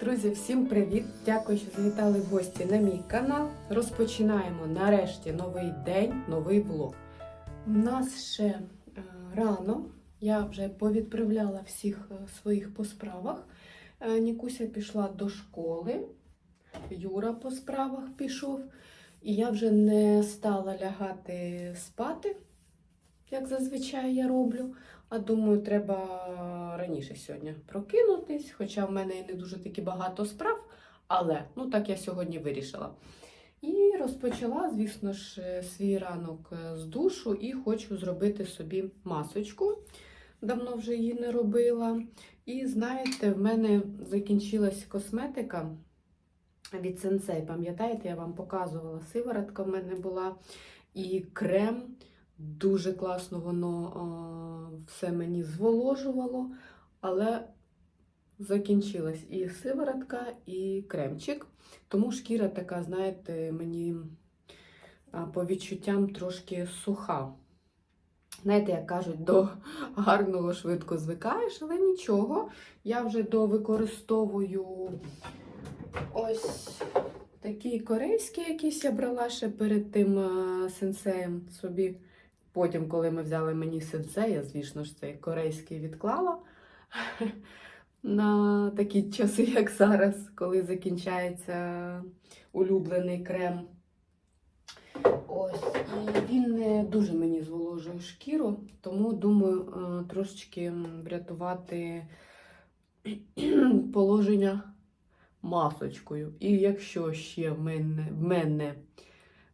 Друзі, всім привіт! Дякую, що завітали в гості на мій канал. Розпочинаємо нарешті новий день, новий влог. У нас ще е, рано. Я вже повідправляла всіх е, своїх по справах. Е, Нікуся пішла до школи, Юра по справах пішов. І я вже не стала лягати спати, як зазвичай я роблю. А думаю, треба раніше сьогодні прокинутись, хоча в мене і не дуже таки багато справ, але ну так я сьогодні вирішила. І розпочала, звісно ж, е, свій ранок е, з душу і хочу зробити собі масочку. Давно вже її не робила. І знаєте, в мене закінчилась косметика від Sensei. Пам'ятаєте, я вам показувала сиворотка в мене була і крем. Дуже класно воно а, все мені зволожувало, але закінчилась і сиворотка, і кремчик. Тому шкіра така, знаєте, мені а, по відчуттям трошки суха. Знаєте, як кажуть, до гарного швидко звикаєш, але нічого. Я вже довикористовую ось такі корейські якісь я брала ще перед тим сенсеєм собі. Потім, коли ми взяли мені сенсей, я, звісно ж, цей корейський відклала на такі часи, як зараз, коли закінчається улюблений крем. Ось, і він не дуже мені зволожує шкіру, тому думаю е, трошечки врятувати положення масочкою. І якщо ще в мене, в мене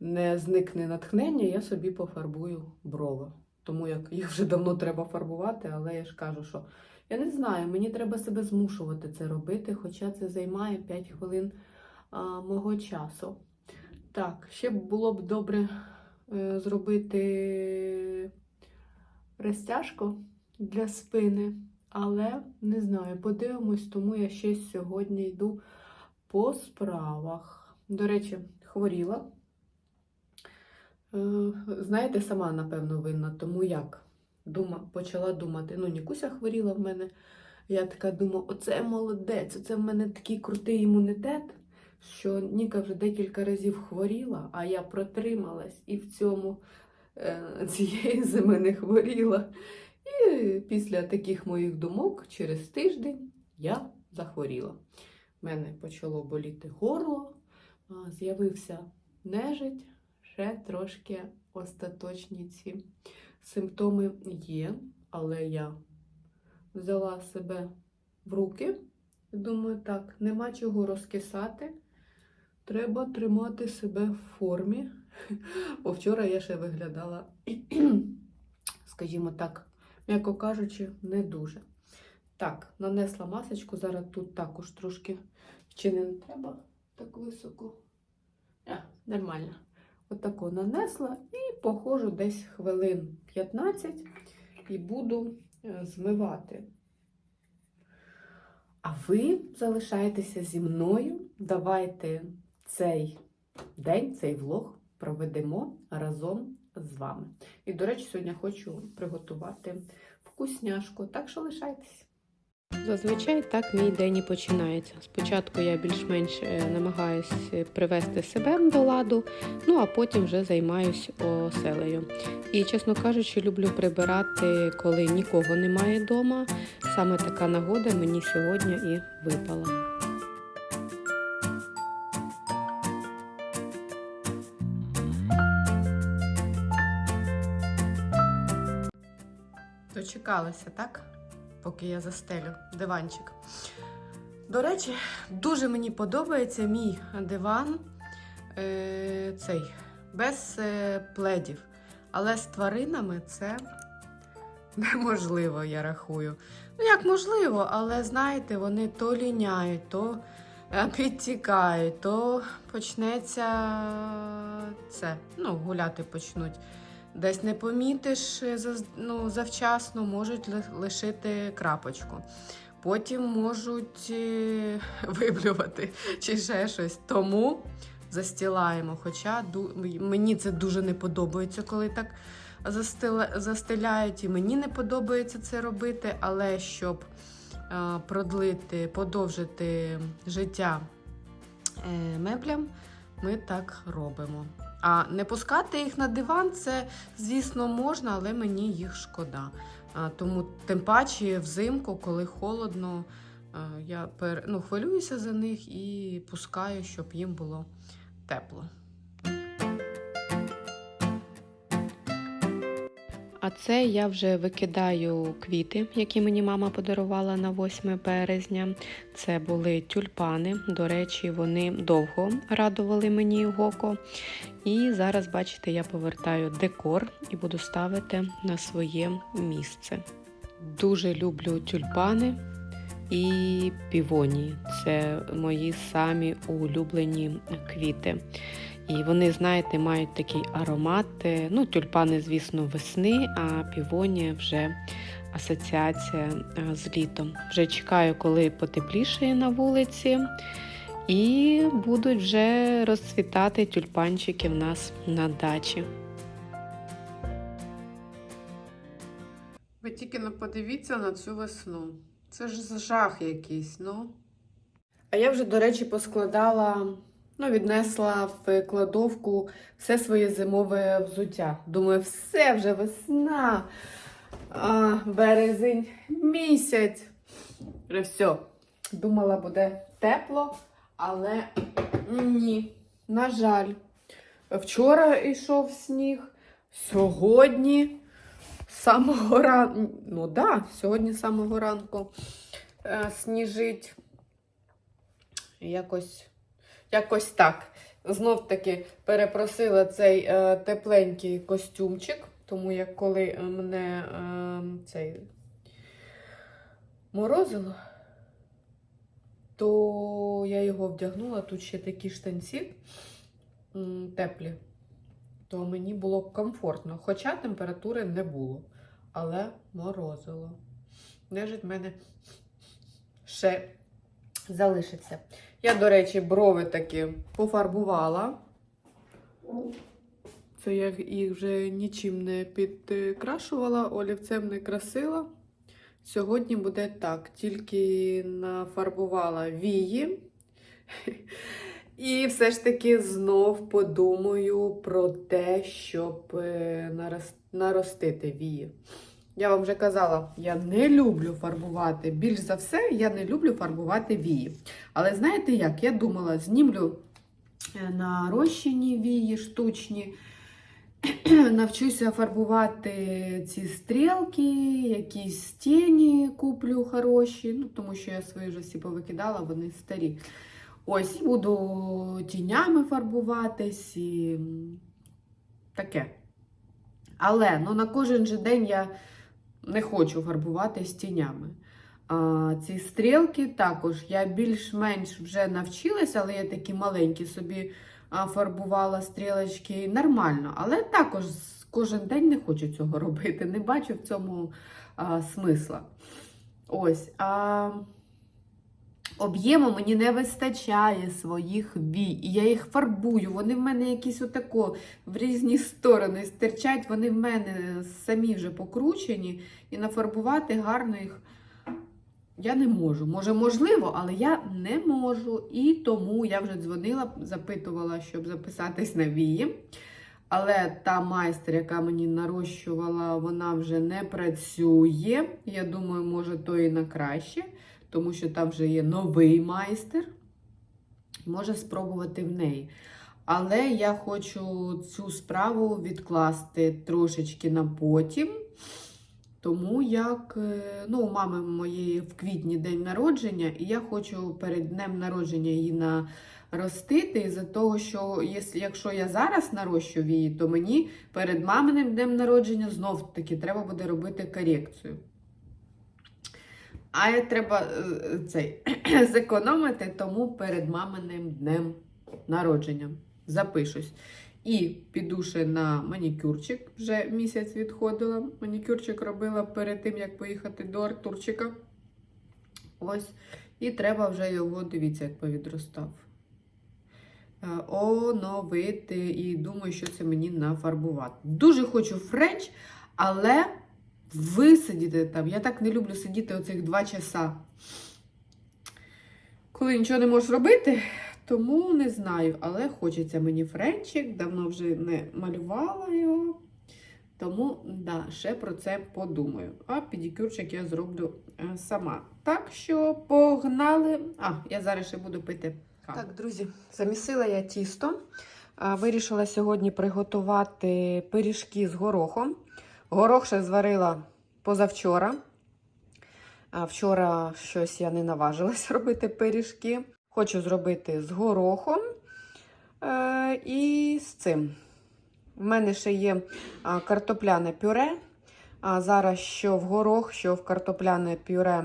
не зникне натхнення, я собі пофарбую брови. Тому як їх вже давно треба фарбувати, але я ж кажу, що я не знаю, мені треба себе змушувати це робити, хоча це займає 5 хвилин а, мого часу. Так, ще було б добре е, зробити розтяжку для спини, але не знаю, подивимось, тому я ще сьогодні йду по справах. До речі, хворіла. Е, Знаєте, сама, напевно, винна, тому як Дума, почала думати, ну, Нікуся хворіла в мене. Я така думаю, оце молодець, оце в мене такий крутий імунітет, що Ніка вже декілька разів хворіла, а я протрималась і в цьому е, цієї зими не хворіла. І після таких моїх думок через тиждень я захворіла. У мене почало боліти горло, з'явився нежить ще трошки остаточні ці симптоми є, але я взяла себе в руки думаю, так, нема чого розкисати. Треба тримати себе в формі. Бо вчора я ще виглядала, скажімо так, м'яко кажучи, не дуже. Так, нанесла масочку, зараз тут також трошки чи не треба так високо. А, нормально. Отако нанесла і походжу десь хвилин 15 і буду е, змивати. А ви залишайтеся зі мною. Давайте цей день, цей влог проведемо разом з вами. І, до речі, сьогодні хочу приготувати вкусняшку, так що лишайтеся. Зазвичай так мій день і починається. Спочатку я більш-менш е, намагаюся привести себе до ладу, ну а потім вже займаюсь оселею. І, чесно кажучи, люблю прибирати, коли нікого немає вдома. Саме така нагода мені сьогодні і випала. Дочекалася, так? Поки я застелю диванчик. До речі, дуже мені подобається мій диван е, цей, без е, пледів. Але з тваринами це неможливо, я рахую. Ну, як можливо, але знаєте, вони то ліняють, то е, підтікають, то почнеться це, ну, гуляти почнуть. Десь не помітиш е, ну, завчасно, можуть лишити крапочку. Потім можуть е, виблювати чи ще щось. Тому застілаємо. Хоча мені це дуже не подобається, коли так застеляють. І мені не подобається це робити, але щоб продлити, подовжити життя е, меблям, ми так робимо. А не пускати їх на диван, це, звісно, можна, але мені їх шкода. Тому тим паче взимку, коли холодно, я пер... ну, хвилююся за них і пускаю, щоб їм було тепло. А це я вже викидаю квіти, які мені мама подарувала на 8 березня. Це були тюльпани. До речі, вони довго радували мені око. І зараз, бачите, я повертаю декор і буду ставити на своє місце. Дуже люблю тюльпани і півонії. Це мої самі улюблені квіти. І вони, знаєте, мають такий аромат. е, Ну, тюльпани, звісно, весни, а півонія вже асоціація е, з літом. Вже чекаю, коли потеплішає на вулиці. І будуть вже розцвітати тюльпанчики в нас на дачі. Ви тільки не подивіться на цю весну. Це ж жах якийсь, ну. А я вже, до речі, поскладала, ну, віднесла в кладовку все своє зимове взуття. Думаю, все вже весна. А, березень місяць. Все. Думала, буде тепло, але ні. На жаль, вчора йшов сніг, сьогодні самого ранку, ну да, сьогодні самого ранку е, сніжить. Якось, якось так. Знов таки перепросила цей е, тепленький костюмчик, тому як коли е, мене е, цей морозило, то я його вдягнула. Тут ще такі штанці теплі, то мені було комфортно. Хоча температури не було, але морозило. Нежить в мене ще залишиться. Я, до речі, брови таки пофарбувала. Це я їх вже нічим не підкрашувала, олівцем не красила. Сьогодні буде так, тільки нафарбувала вії. І все ж таки знов подумаю про те, щоб е, наростити вії. Я вам вже казала, я не люблю фарбувати. Більш за все, я не люблю фарбувати вії. Але знаєте як? Я думала, знімлю е, нарощені вії штучні. Навчуся фарбувати ці стрілки, якісь тіні куплю хороші, ну, тому що я свої вже всі повикидала, вони старі. Ось, і буду тінями фарбуватись і таке. Але ну, на кожен же день я не хочу фарбуватись тінями. А, ці стрілки також я більш-менш вже навчилася, але я такі маленькі собі фарбувала стрілочки нормально. Але також кожен день не хочу цього робити. Не бачу в цьому а, смисла. Ось. А... Об'єму мені не вистачає своїх вій. І я їх фарбую. Вони в мене якісь отако в різні сторони стирчать, вони в мене самі вже покручені. І нафарбувати гарно їх я не можу. Може, можливо, але я не можу. І тому я вже дзвонила, запитувала, щоб записатись на вії. Але та майстер, яка мені нарощувала, вона вже не працює. Я думаю, може, то і на краще, тому що там вже є новий майстер. Може спробувати в неї. Але я хочу цю справу відкласти трошечки на потім. Тому як е, ну, у мами моєї в квітні день народження, і я хочу перед днем народження її наростити. Із-за того, що якщо я зараз нарощу її, то мені перед маминим днем народження знов таки треба буде робити корекцію. А треба е, цей, зекономити, тому перед маминим днем народження запишусь. І піду ще на манікюрчик. Вже місяць відходила. Манікюрчик робила перед тим, як поїхати до Артурчика. Ось. І треба вже його, дивіться, як повідростав. Е, Оновити. І думаю, що це мені нафарбувати. Дуже хочу френч, але висидіти там. Я так не люблю сидіти оцих два часа. Коли нічого не можеш робити, тому не знаю. Але хочеться мені френчик, давно вже не малювала його. Тому, да, ще про це подумаю. А педикюрчик я зроблю е, сама. Так що погнали. А, я зараз ще буду пити каву. Так, друзі, замісила я тісто. Вирішила сьогодні приготувати пиріжки з горохом. Горох ще зварила позавчора. А вчора щось я не наважилась робити пиріжки. Хочу зробити з горохом е, і з цим. В мене ще є картопляне пюре. А зараз що в горох, що в картопляне пюре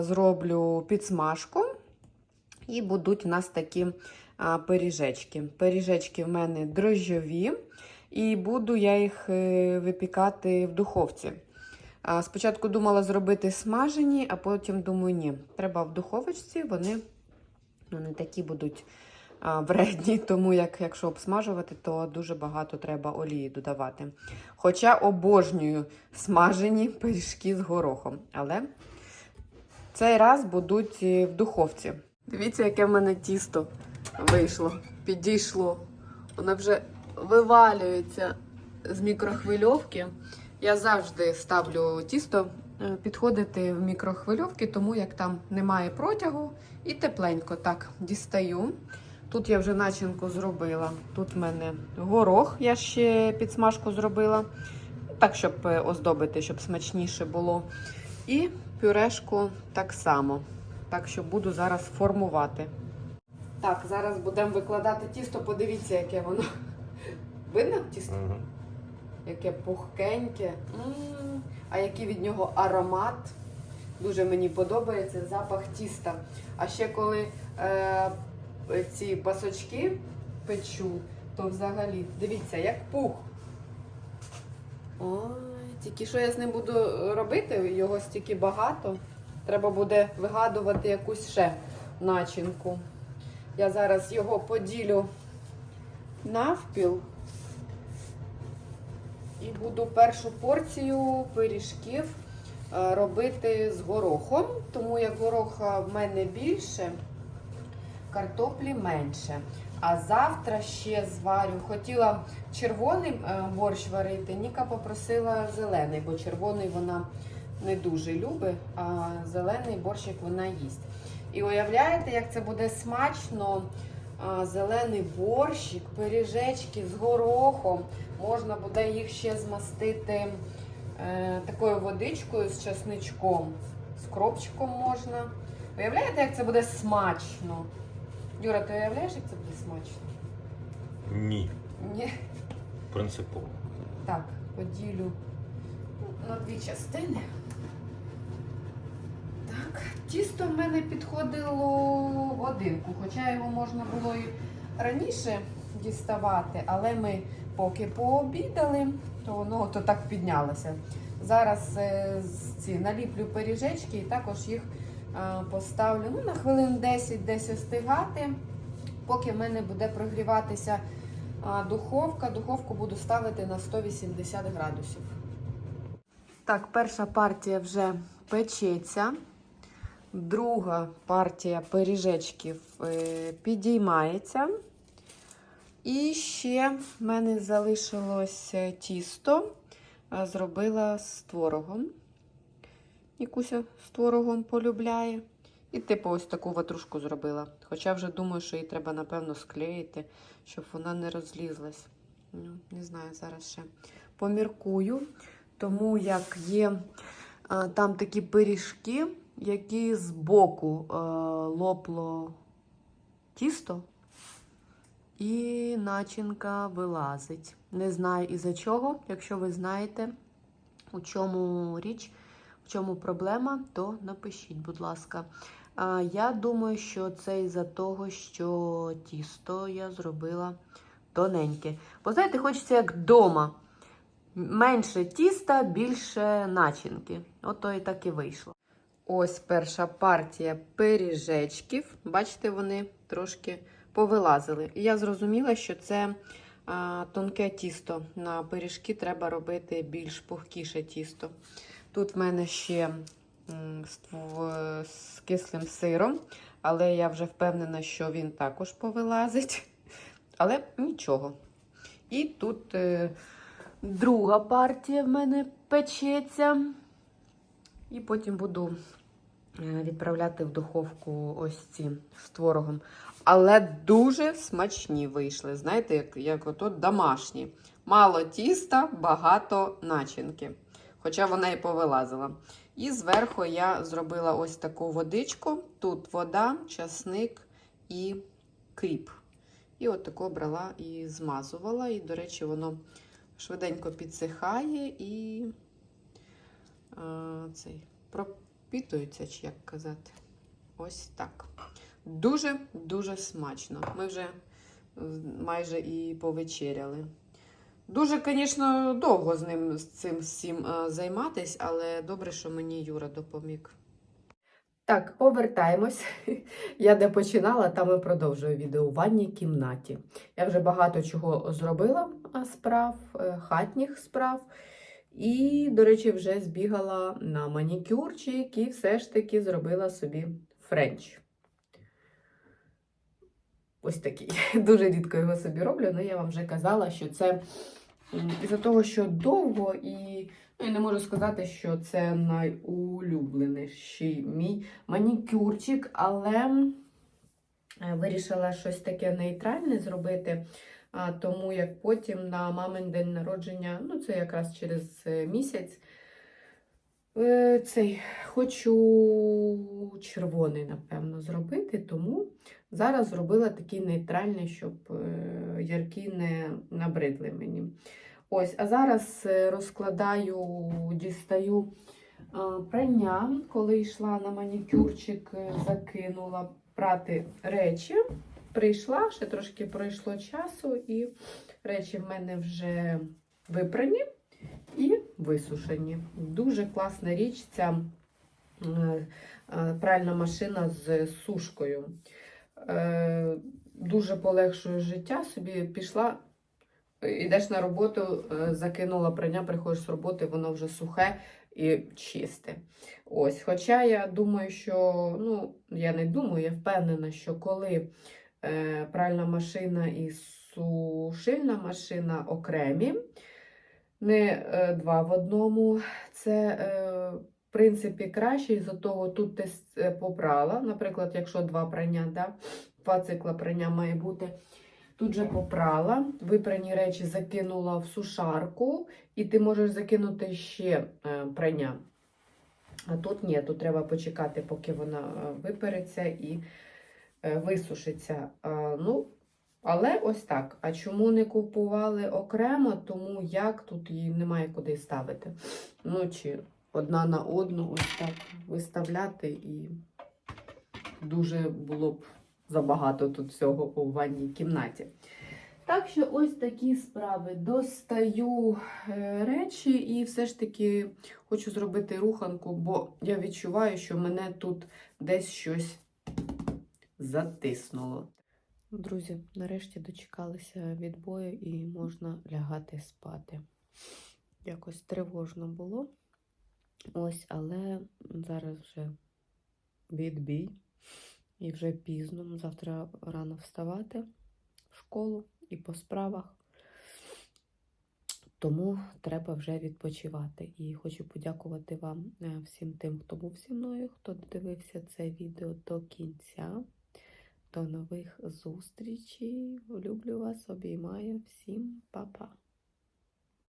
зроблю підсмажку. І будуть у нас такі пиріжечки. Пиріжечки в мене дрожжові, і буду я їх е, випікати в духовці. Спочатку думала зробити смажені, а потім думаю, ні, треба в духовочці, вони ну, не такі будуть вредні, тому як, якщо обсмажувати, то дуже багато треба олії додавати. Хоча обожнюю смажені пиріжки з горохом. Але цей раз будуть е, в духовці. Дивіться, яке в мене тісто вийшло, підійшло. Воно вже вивалюється з мікрохвильовки. Я завжди ставлю тісто е, підходити в мікрохвильовки, тому як там немає протягу і тепленько так дістаю. Тут я вже начинку зробила. Тут в мене горох, я ще підсмажку зробила. Так, щоб е, оздобити, щоб смачніше було. І пюрешку так само. Так що буду зараз формувати. Так, зараз будемо викладати тісто. Подивіться, яке воно. Видно тісто? Мгм. Яке пухкеньке. М, А який від нього аромат. Дуже мені подобається запах тіста. А ще коли е, ці пасочки печу, то взагалі, дивіться, як пух. Ой, тільки що я з ним буду робити, його стільки багато. Треба буде вигадувати якусь ще начинку. Я зараз його поділю навпіл. І буду першу порцію пиріжків е, робити з горохом, тому як гороха в мене більше, картоплі менше. А завтра ще зварю. Хотіла червоний е, борщ варити, Ніка попросила зелений, бо червоний вона не дуже любить, а зелений борщик вона їсть. І уявляєте, як це буде смачно? Зелений борщик, пиріжечки з горохом. Можна буде їх ще змастити е, такою водичкою з чесничком, з кропчиком можна. Уявляєте, як це буде смачно? Юра, ти уявляєш, як це буде смачно? Ні, Ні. принципово. Так, поділю на дві частини. Так, тісто в мене підходило в годинку, хоча його можна було і раніше діставати, але ми поки пообідали, то воно то так піднялося. Зараз е, ці наліплю пиріжечки і також їх е, поставлю ну, на хвилин 10 десь остигати, поки в мене буде прогріватися духовка. Духовку буду ставити на 180 градусів. Так, перша партія вже печеться. Друга партія пиріжечків е, підіймається. І ще в мене залишилось тісто. е, Зробила з творогом. Нікуся з творогом полюбляє. І типу ось таку ватрушку зробила. Хоча вже думаю, що її треба, напевно, склеїти, щоб вона не розлізлась. Ну, не знаю, зараз ще поміркую. Тому як є а, там такі пиріжки, які з боку а, лопло тісто, і начинка вилазить. Не знаю із-за чого. Якщо ви знаєте, у чому річ, в чому проблема, то напишіть, будь ласка. А, я думаю, що це із-за того, що тісто я зробила тоненьке. Бо знаєте, хочеться як вдома. Менше тіста, більше начинки. Ото і так і вийшло. Ось перша партія пиріжечків. Бачите, вони трошки повилазили. І я зрозуміла, що це а, тонке тісто. На пиріжки треба робити більш пухкіше тісто. Тут в мене ще з, з кислим сиром, але я вже впевнена, що він також повилазить. Але нічого. І тут е, друга партія в мене печеться. І потім буду е, відправляти в духовку ось ці з творогом. Але дуже смачні вийшли. Знаєте, як, як ото домашні. Мало тіста, багато начинки. Хоча вона і повилазила. І зверху я зробила ось таку водичку. Тут вода, часник і кріп. І от таку брала і змазувала. І, до речі, воно швиденько підсихає і цей, пропітується, чи як казати. Ось так. Дуже-дуже смачно. Ми вже майже і повечеряли. Дуже, звісно, довго з ним з цим всім займатись, але добре, що мені Юра допоміг. Так, повертаємось. Я де починала, там і продовжую відео у ванній кімнаті. Я вже багато чого зробила справ, е, хатніх справ. І, до речі, вже збігала на манікюрчик і все ж таки зробила собі френч. Ось такий. Дуже рідко його собі роблю, але я вам вже казала, що це із-за того, що довго і. Ну, я не можу сказати, що це найулюбленіший мій манікюрчик, але е, вирішила щось таке нейтральне зробити. А, тому як потім на мамин день народження, ну це якраз через е, місяць, е, цей хочу червоний, напевно, зробити, тому зараз зробила такий нейтральний, щоб е, яркі не набридли мені. Ось, а зараз розкладаю, дістаю прання, коли йшла на манікюрчик, закинула прати речі. Прийшла, ще трошки пройшло часу, і речі в мене вже випрані і висушені. Дуже класна річ ця е, е, пральна машина з сушкою. Е, Дуже полегшує життя. Собі пішла, йдеш на роботу, закинула прання, приходиш з роботи, воно вже сухе і чисте. Ось, Хоча я думаю, що, ну, я не думаю, я впевнена, що коли пральна машина і сушильна машина окремі, не е, два в одному, це, е, в принципі, краще, із-за того тут ти е, попрала, наприклад, якщо два прання, да, два цикла прання має бути. Тут же попрала, випрані речі закинула в сушарку, і ти можеш закинути ще е, прання. А тут ні, тут треба почекати, поки вона е, випереться і е, висушиться. Ну, але ось так. А чому не купували окремо? Тому як тут її немає куди ставити. Ну, чи одна на одну ось так виставляти, і дуже було б забагато тут всього у ванній кімнаті. Так що ось такі справи. Достаю е, речі і все ж таки хочу зробити руханку, бо я відчуваю, що мене тут десь щось затиснуло. Друзі, нарешті дочекалися відбою і можна лягати спати. Якось тривожно було. Ось, але зараз вже відбій. І вже пізно. Завтра рано вставати в школу і по справах. Тому треба вже відпочивати. І хочу подякувати вам е, всім тим, хто був зі мною, хто дивився це відео до кінця. До нових зустрічей. Люблю вас, обіймаю. Всім па-па.